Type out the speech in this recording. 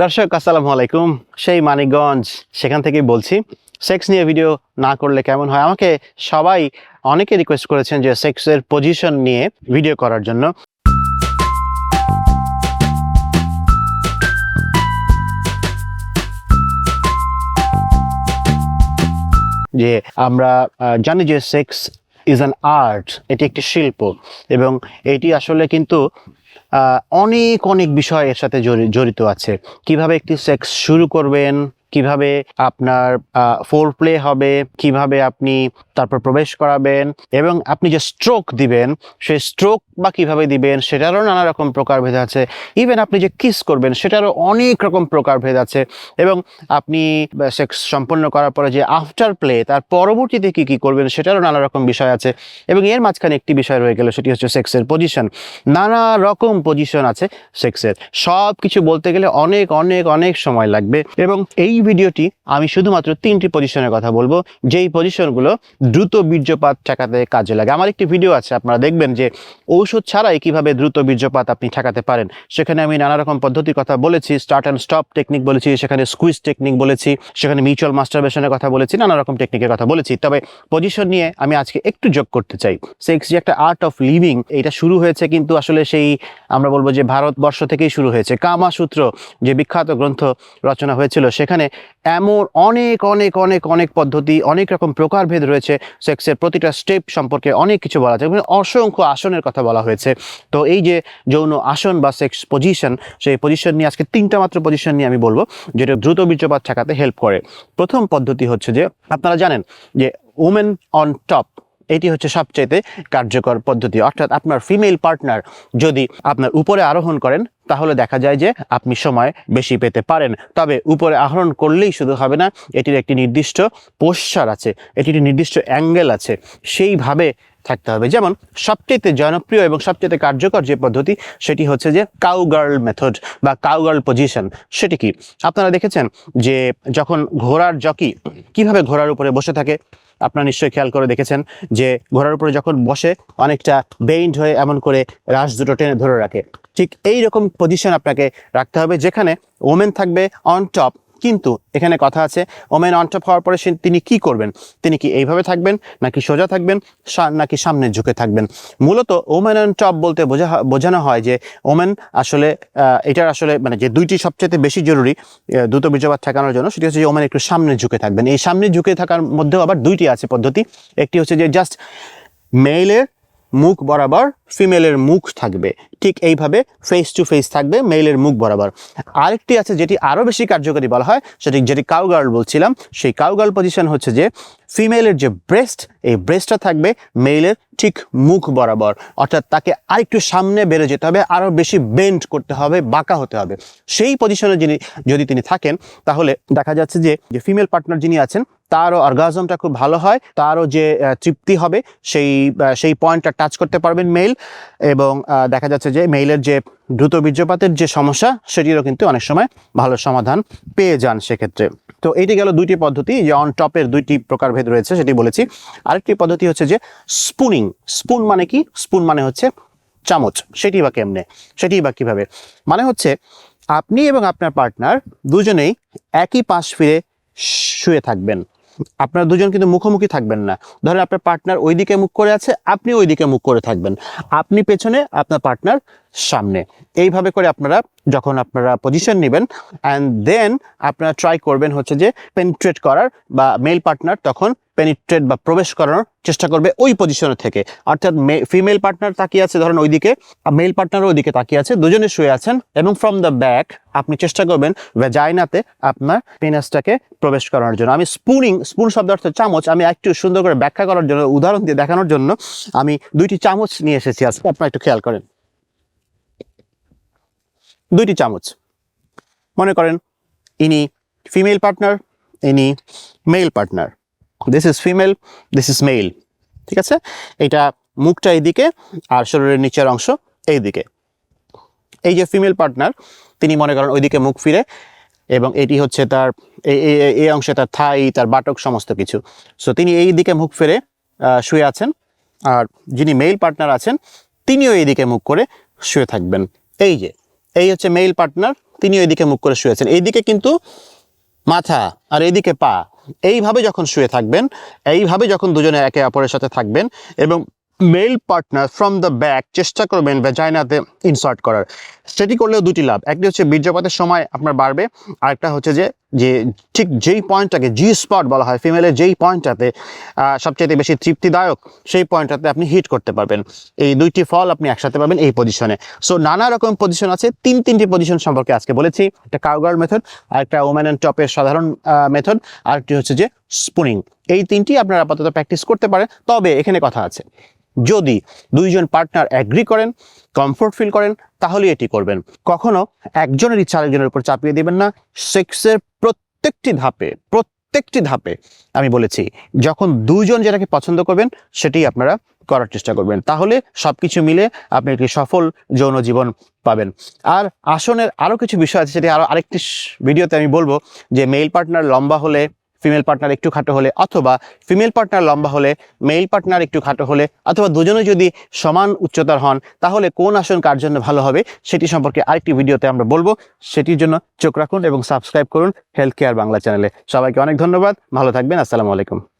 দর্শক, আসসালামু আলাইকুম। সেই মানিকগঞ্জ, সেখান থেকে বলছি সেক্স নিয়ে ভিডিও না করলে কেমন হয়? আমাকে সবাই অনেকে রিকোয়েস্ট করেছেন যে সেক্সের পজিশন নিয়ে ভিডিও করার জন্য। যে আমরা জানি যে সেক্স ইজ অ্যান আর্ট এটি একটি শিল্প, এবং এটি আসলে কিন্তু অনেক অনেক বিষয় এর সাথে জড়ি- জড়িত আছে। কীভাবে একটি সেক্স শুরু করবেন? কীভাবে আপনার ফোর প্লে হবে? কীভাবে আপনি তারপর প্রবেশ করাবেন? এবং আপনি যে স্ট্রোক দিবেন, সেই স্ট্রোক বা কীভাবে দিবেন, সেটারও নানা রকম প্রকারভেদ আছে। ইভেন আপনি যে কিস করবেন, সেটারও অনেক রকম প্রকারভেদ আছে। এবং আপনি সেক্স সম্পন্ন করার পরে যে আফটার প্লে তার পরবর্তীতে কি কি করবেন, সেটারও নানা রকম বিষয় আছে। এবং এর মাঝখানে একটি বিষয় রয়ে গেল, সেটি হচ্ছে সেক্সের পজিশন নানা রকম পজিশন আছে সেক্সের সব কিছু বলতে গেলে অনেক অনেক অনেক সময় লাগবে। এবং এই ভিডিওটি আমি শুধুমাত্র তিনটি পজিশনের কথা বলব। যেই পজিশনগুলো দ্রুত বীর্যপাত ঠেকাতে কাজে লাগে। আমার একটি ভিডিও আছে, আপনারা দেখবেন যে ঔষধ ছাড়াই কীভাবে দ্রুত বীর্যপাত আপনি ঠেকাতে পারেন? সেখানে আমি নানা রকম পদ্ধতির কথা বলেছি স্টার্ট অ্যান্ড স্টপ টেকনিক বলেছি, সেখানে স্কুইজ টেকনিক বলেছি, সেখানে মিউচুয়াল মাস্টারবেশনের কথা বলেছি নানা রকম টেকনিকের কথা বলেছি। তবে পজিশন নিয়ে আমি আজকে একটু যোগ করতে চাই। সেক্স যে একটা আর্ট অফ লিভিং এটা শুরু হয়েছে কিন্তু আসলে সেই, আমরা বলব যে ভারতবর্ষ থেকেই শুরু হয়েছে। কামাসূত্র যে বিখ্যাত গ্রন্থ রচনা হয়েছিল, সেখানে এমন অনেক অনেক অনেক অনেক পদ্ধতি, অনেক রকম প্রকারভেদ রয়েছে। সেক্সের প্রতিটা স্টেপ সম্পর্কে অনেক কিছু বলা যায়। অসংখ্য আসনের কথা বলা হয়েছে। তো এই যে যৌন আসন বা সেক্স পজিশন সেই পজিশন নিয়ে আজকে তিনটা মাত্র পজিশন নিয়ে আমি বলব, যেটা দ্রুত বীর্যপাত ঠেকাতে হেল্প করে। প্রথম পদ্ধতি হচ্ছে যে, আপনারা জানেন যে ওমেন অন টপ এটি হচ্ছে সবচাইতে কার্যকর পদ্ধতি। অর্থাৎ আপনার ফিমেল পার্টনার যদি আপনার উপরে আরোহণ করেন, তাহলে দেখা যায় যে আপনি সময় বেশি পেতে পারেন। তবে উপরে আহরণ করলেই শুধু হবে না, এটির একটি নির্দিষ্ট পোশ্চার আছে, এটির নির্দিষ্ট অ্যাঙ্গেল আছে। সেইভাবে থাকতে হবে। যেমন সবচেয়ে জনপ্রিয় এবং সবচেয়ে কার্যকর যে পদ্ধতি, সেটি হচ্ছে যে কাউগার্ল মেথড বা কাউগার্ল পজিশন সেটি কি? আপনারা দেখেছেন যে যখন ঘোড়ার জকি কীভাবে ঘোড়ার উপরে বসে থাকে? আপনারা নিশ্চয়ই খেয়াল করে দেখেছেন যে ঘোড়ার উপরে যখন বসে, অনেকটা বেইন্ড হয়ে এমন করে রাশ দুটো টেনে ধরে রাখে। ঠিক এই রকম পজিশন আপনাকে রাখতে হবে যেখানে ওমেন থাকবে অন টপ কিন্তু এখানে কথা আছে, ওমেন অন টপ হওয়ার পরে তিনি কি করবেন? তিনি কি এইভাবে থাকবেন, নাকি সোজা থাকবেন নাকি সামনে ঝুঁকে থাকবেন? মূলত ওমেন অন টপ বলতে বোঝা বোঝানো হয় যে ওমেন আসলে এটার আসলে মানে যে দুইটি সবচেয়ে বেশি জরুরি দ্রুত বীর্যপাত ঠেকানোর জন্য, সেটি হচ্ছে যে ওমেন একটু সামনে ঝুঁকে থাকবেন। এই সামনে ঝুঁকে থাকার মধ্যেও আবার দুইটি আছে পদ্ধতি। একটি হচ্ছে যে জাস্ট মেইলের মুখ বরাবর ফিমেলের মুখ থাকবে। ঠিক এইভাবে ফেস টু ফেস থাকবে মেইলের মুখ বরাবর। আরেকটি আছে যেটি আরও বেশি কার্যকরী বলা হয়, সেটি যেটি কাউগার্ল বলছিলাম, সেই কাউগার্ল পজিশন হচ্ছে যে ফিমেলের যে ব্রেস্ট এই ব্রেস্টটা থাকবে মেইলের ঠিক মুখ বরাবর। অর্থাৎ তাকে আরেকটু সামনে বেড়ে যেতে হবে আরও বেশি বেন্ড করতে হবে, বাঁকা হতে হবে। সেই পজিশনে যিনি, যদি তিনি থাকেন, তাহলে দেখা যাচ্ছে যে ফিমেল পার্টনার যিনি আছেন তারও অর্গাজমটা খুব ভালো হয়, তারও যে তৃপ্তি হবে সেই সেই পয়েন্টটা টাচ করতে পারবেন মেইল এবং দেখা যাচ্ছে যে মেইলের যে দ্রুত বীর্যপাতের যে সমস্যা সেটিরও কিন্তু অনেক সময় ভালো সমাধান পেয়ে যান সেক্ষেত্রে। তো এইটি গেল দুইটি পদ্ধতি, যে অন টপের দুইটি প্রকারভেদ রয়েছে সেটি বলেছি। আরেকটি পদ্ধতি হচ্ছে যে স্পুনিং স্পুন মানে কি? স্পুন মানে হচ্ছে চামচ, সেটি বা কেমনে, সেটি বা কীভাবে? মানে হচ্ছে আপনি এবং আপনার পার্টনার দুজনেই একই পাশ ফিরে শুয়ে থাকবেন। আপনারা দুজন কিন্তু মুখোমুখি থাকবেন না। ধরেন আপনার পার্টনার ওইদিকে মুখ করে আছে, আপনি ওইদিকে মুখ করে থাকবেন। আপনি পেছনে আপনার পার্টনার সামনে। এইভাবে করে আপনারা যখন আপনারা পজিশন নেবেন অ্যান্ড দেন আপনারা ট্রাই করবেন হচ্ছে যে পেনিট্রেট করার বা মেল পার্টনার তখন পেনিট্রেট বা প্রবেশ করানোর চেষ্টা করবে ওই পজিশনে থেকে। অর্থাৎ ফিমেল পার্টনার তাকিয়ে আছে ধরেন ওইদিকে মেল পার্টনারও ওইদিকে তাকিয়ে আছে, দুজনে শুয়ে আছেন, এবং ফ্রম দ্য ব্যাক আপনি চেষ্টা করবেন ভ্যাজাইনাতে আপনার পেনাসটাকে প্রবেশ করানোর জন্য। আমি স্পুনিং স্পুন শব্দ অর্থ চামচ, আমি একটু সুন্দর করে ব্যাখ্যা করার জন্য, উদাহরণ দিয়ে দেখানোর জন্য আমি দুইটি চামচ নিয়ে এসেছি। আজকে আপনারা একটু খেয়াল করেন। দুইটি চামচ। মনে করেন, ইনি ফিমেল পার্টনার ইনি male partner this is female this is male ঠিক আছে? এটা মুখটা এইদিকে আর শরীরের নিচের অংশ এইদিকে। এই যে ফিমেল পার্টনার তিনি মনে করেন ওইদিকে মুখ ফিরে এবং এটি হচ্ছে তার এই অংশে তার থাই, তার বাটক, সমস্ত কিছু। সো তিনি এই দিকে মুখ ফেরে শুয়ে আছেন আর যিনি মেল পার্টনার আছেন, তিনিও এই দিকে মুখ করে শুয়ে থাকবেন। এই যে এই হচ্ছে মেইল পার্টনার তিনি ওইদিকে মুখ করে শুয়েছেন। এইদিকে কিন্তু মাথা আর এইদিকে পা, এইভাবে যখন শুয়ে থাকবেন, এইভাবে যখন দুজনে একে অপরের সাথে থাকবেন এবং male partner from the back চেষ্টা করবেন ভ্যাজাইনাতে ইনসার্ট করার। সেটি করলেও দুটি লাভ। একটি হচ্ছে বীর্যপাতের সময় আপনার বাড়বে, আরেকটা হচ্ছে যে যে ঠিক যেই পয়েন্টটাকে জি স্পট বলা হয় ফিমেলের যেই পয়েন্টটাতে সবচেয়ে বেশি তৃপ্তিদায়ক, সেই পয়েন্টটাতে আপনি হিট করতে পারবেন। এই দুইটি ফল আপনি একসাথে পাবেন এই পজিশনে সো নানা রকম পজিশন আছে, তিন তিনটি পজিশন সম্পর্কে আজকে বলেছি। একটা কাউগার্ড মেথড আর একটা ওম্যান অ্যান্ড টপের সাধারণ মেথড আর একটি হচ্ছে যে স্পুনিং এই তিনটি আপনারা আপাতত প্র্যাকটিস করতে পারেন। তবে এখানে কথা আছে, যদি দুইজন পার্টনার অ্যাগ্রি করেন কমফোর্ট ফিল করেন তাহলে এটি করবেন। কখনো একজনের ইচ্ছা আরেকজনের উপর চাপিয়ে দিবেন না। সেক্সের প্রত্যেকটি ধাপে প্রত্যেকটি ধাপে আমি বলেছি, যখন দুজন যেটাকে পছন্দ করবেন সেটি আপনারা করার চেষ্টা করবেন। তাহলে সব কিছু মিলে আপনি একটি সফল যৌন জীবন পাবেন। আর আসনের আরও কিছু বিষয় আছে, সেটি আরও আরেকটি ভিডিওতে আমি বলব, যে মেল পার্টনার লম্বা হলে ফিমেল পার্টনার একটু খাটো হলে অথবা ফিমেল পার্টনার লম্বা হলে মেল পার্টনার একটু খাটো হলে অথবা দুজনে যদি সমান উচ্চতার হন, তাহলে কোন আসন কার জন্য ভালো হবে সেটি সম্পর্কে আরেকটি ভিডিওতে আমরা বলব। সেটির জন্য চোখ রাখুন এবং সাবস্ক্রাইব করুন হেলথ কেয়ার বাংলা চ্যানেলে সবাইকে অনেক ধন্যবাদ। ভালো থাকবেন। আসসালামু আলাইকুম।